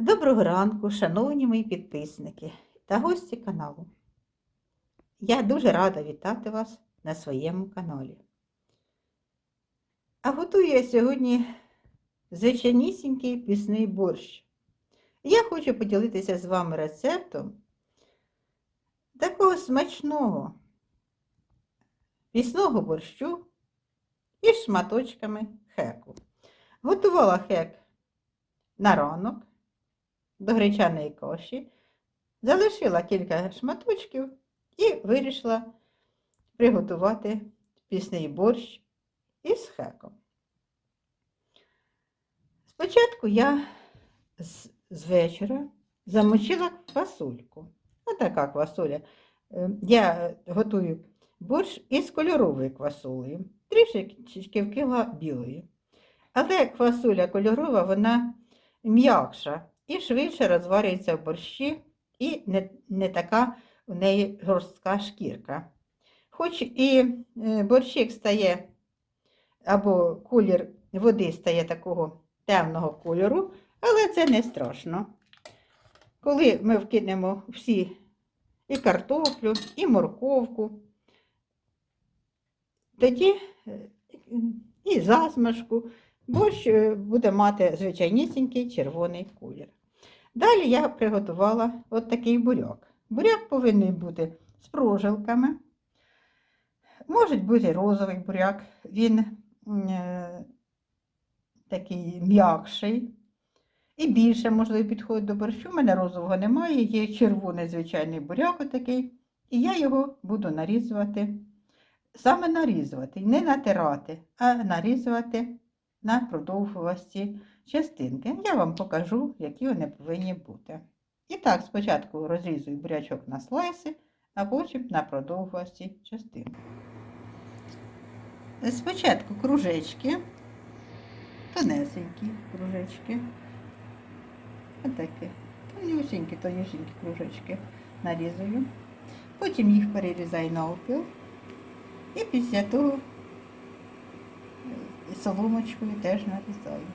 Доброго ранку, шановні мої підписники та гості каналу. Я дуже рада вітати вас на своєму каналі. А готую я сьогодні звичайнісінький пісний борщ. Я хочу поділитися з вами рецептом такого смачного пісного борщу із шматочками хеку. Готувала хек на ранок до гречаної каші, залишила кілька шматочків і вирішила приготувати пісний борщ із хеком. Спочатку я з, з вечора замочила квасольку. Отака квасоля. Е, Я готую борщ із кольоровою квасолею, трішки вкила білої. Але квасоля кольорова, вона м'якша і швидше розварюється в борщі, і не, не така у неї жорстка шкірка. Хоч і е, борщик стає, або колір води стає такого темного кольору, але це не страшно. Коли ми вкинемо всі і картоплю, і морковку, тоді е, і засмажку, борщ е, буде мати звичайнісінький червоний колір. Далі я приготувала от такий буряк. Буряк повинен бути з прожилками. Може бути розовий буряк, він е, такий м'якший. І більше, можливо, підходить до борщу. У мене розового немає, є червоний звичайний буряк отакий. І я його буду нарізувати. Саме нарізувати, не натирати, а нарізувати на продовгувасті частинки. Я вам покажу, які вони повинні бути. І так, спочатку розрізую бурячок на слайси, а потім на продовгувасті частинки. Спочатку кружечки, тонесенькі кружечки. Отакі. Тонюсенькі, тонюсенькі кружечки нарізую. Потім їх перерізаю на опіл. І після того соломочкою теж нарізаю.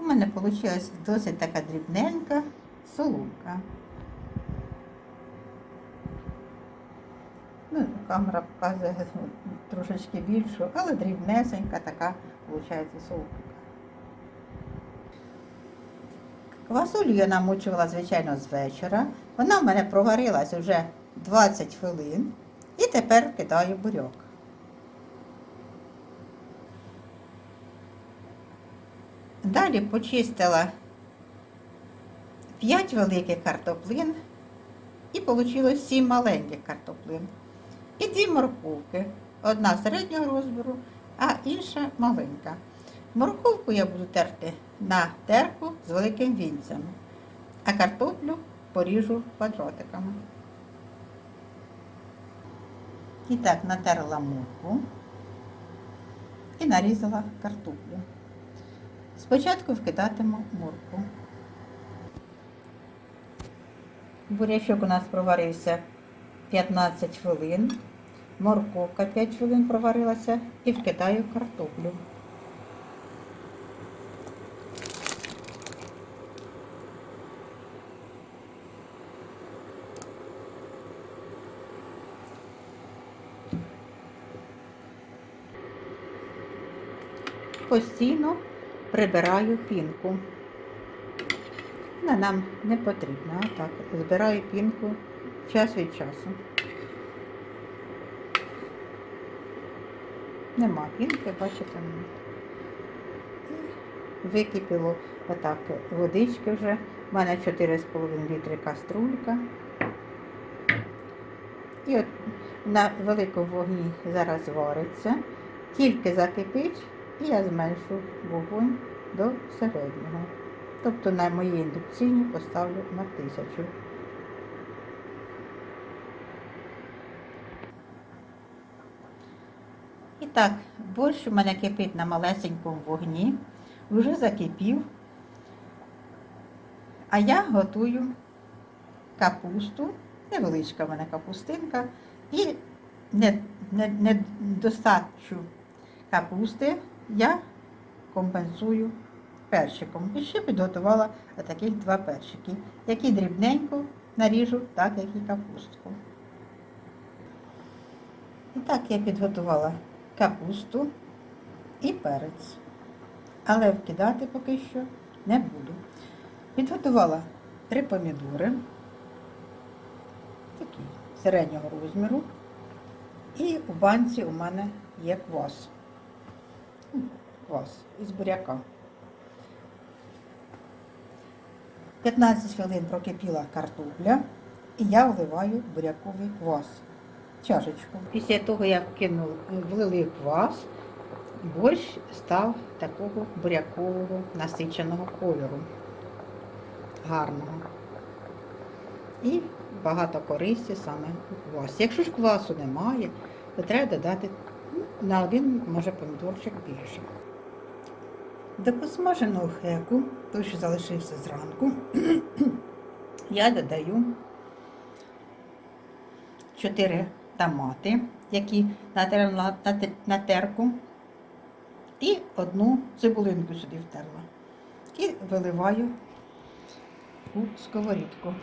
У мене вийшла досить така дрібненька соломка. Ну, камера показує трошечки більшу, але дрібнесенька така, виходить, соломка. Квасолю я намочувала, звичайно, з вечора. Вона в мене проварилась вже 20 хвилин. І тепер кидаю буряк. Далі почистила 5 великих картоплин і вийшло 7 маленьких картоплин. І дві морковки. Одна середнього розміру, а інша маленька. Морковку я буду терти на терку з великим вінцем, а картоплю поріжу квадратиками. І так натерла муку і нарізала картоплю. Спочатку вкидатиму морку. Бурячок у нас проварився 15 хвилин, морковка 5 хвилин проварилася і вкидаю картоплю. Постійно прибираю пінку. Вона нам не потрібна, а так, збираю пінку час від часу. Нема пінки, бачите. Википіло отак водички вже. У мене 4,5 літри каструлька. І от на великому вогні зараз вариться, тільки закипить. І я зменшу вогонь до середнього. Тобто на моїй індукційні поставлю на тисячу. І так, борщ у мене кипить на малесенькому вогні, вже закипів. А я готую капусту, невеличка в мене капустинка, і недостачу не, не капусти я компенсую перчиком. І ще підготувала таких два перчики, які дрібненько наріжу, так як і капустку. І так я підготувала капусту і перець. Але вкидати поки що не буду. Підготувала три помідори, такі середнього розміру. І у банці у мене є квас. М, Квас із буряка. 15 хвилин прокипіла картопля і я вливаю буряковий квас. Чашечку. Після того, як кинув, влили квас, борщ став такого бурякового насиченого кольору. Гарного. І багато користі саме у квасі. Якщо ж квасу немає, то треба додати на один, може, помідорчик більше. До посмаженого хеку, той, що залишився зранку, я додаю 4 томати, які натерла на те- на терку, і одну цибулинку сюди втерла. І виливаю у сковорідку.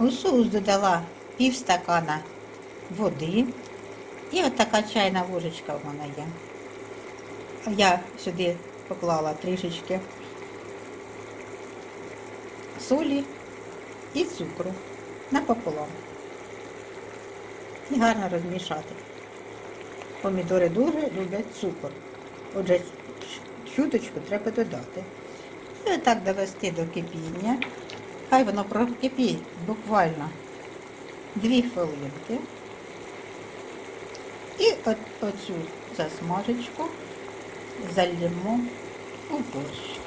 У соус додала пів стакана води. І от така чайна ложечка в мене є. Я сюди поклала трішечки солі і цукру напополам. І гарно розмішати. Помідори дуже люблять цукор. Отже, чуточку треба додати. І отак довести до кипіння. Хай воно прокипить буквально 2 хвилинки. І от, оцю засмажечку зальємо у борщ.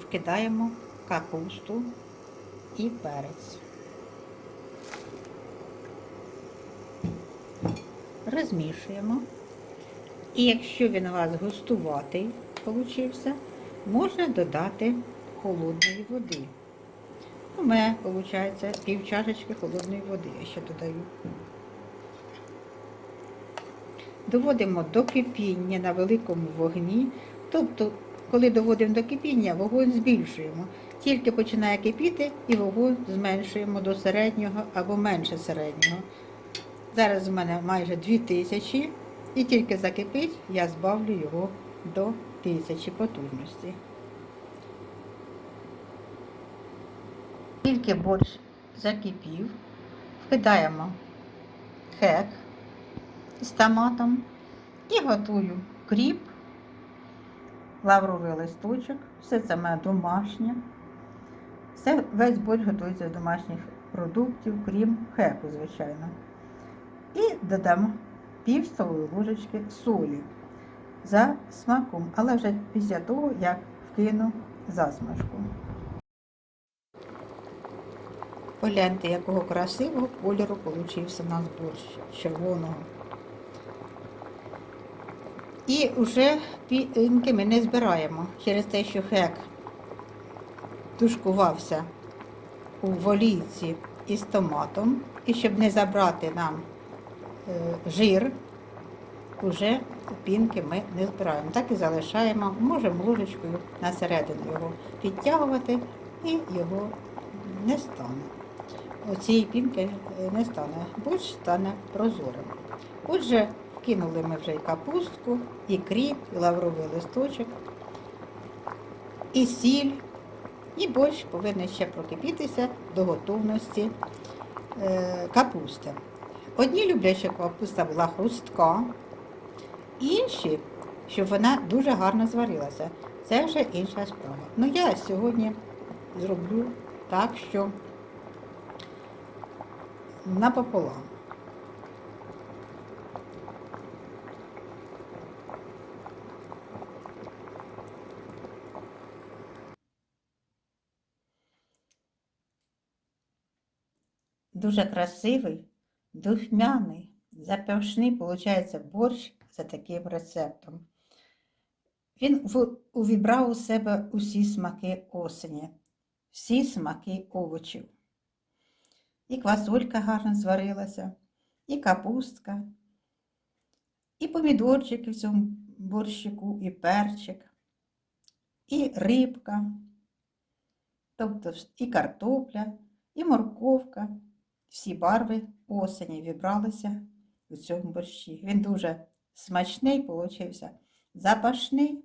Вкидаємо капусту і перець. Розмішуємо. І якщо він у вас густуватий получився, можна додати холодної води. У мене виходить пів чашечки холодної води, я ще додаю. Доводимо до кипіння на великому вогні. Тобто, коли доводимо до кипіння, вогонь збільшуємо. Тільки починає кипіти і вогонь зменшуємо до середнього або менше середнього. Зараз у мене майже 2000 і тільки закипить, я збавлю його до 1000 потужності. Тільки борщ закипів, вкидаємо хек з томатом і готую кріп, лавровий листочок, все це моє домашнє. Все, весь борщ готується з домашніх продуктів, крім хеку, звичайно. І додамо пів столової ложечки солі за смаком, але вже після того, як вкину засмажку. Погляньте, якого красивого кольору получився у нас борщ червоного. І вже пінки ми не збираємо через те, що хек тушкувався у волійці із томатом. І щоб не забрати нам е, жир, уже пінки ми не збираємо. Так і залишаємо, можемо ложечкою на середину його підтягувати і його не стане. Оцієї пінки е, не стане, борщ стане прозорим. Отже, кинули ми вже і капустку, і кріп, і лавровий листочок, і сіль, і борщ повинен ще прокипітися до готовності е, капусти. Одні люблять, щоб капуста була хрустка, інші, щоб вона дуже гарно зварилася. Це вже інша справа. Ну я сьогодні зроблю так, що напополам. Дуже красивий, духмяний, запашний, виходить, борщ за таким рецептом. Він увібрав у себе усі смаки осені. всі смаки овочів. І квасолька гарно зварилася, і капустка, і помідорчики в цьому борщику, і перчик, і рибка, тобто і картопля, і морковка. Всі барви осені вібралися у цьому борщі. Він дуже смачний получився, запашний.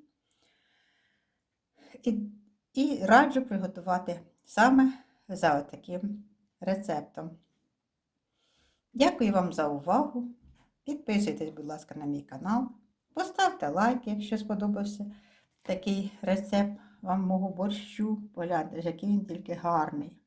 І, і раджу приготувати саме за таким рецептом. Дякую вам за увагу. Підписуйтесь, будь ласка, на мій канал. Поставте лайк, якщо сподобався такий рецепт вам мого борщу. Погляньте, який він тільки гарний.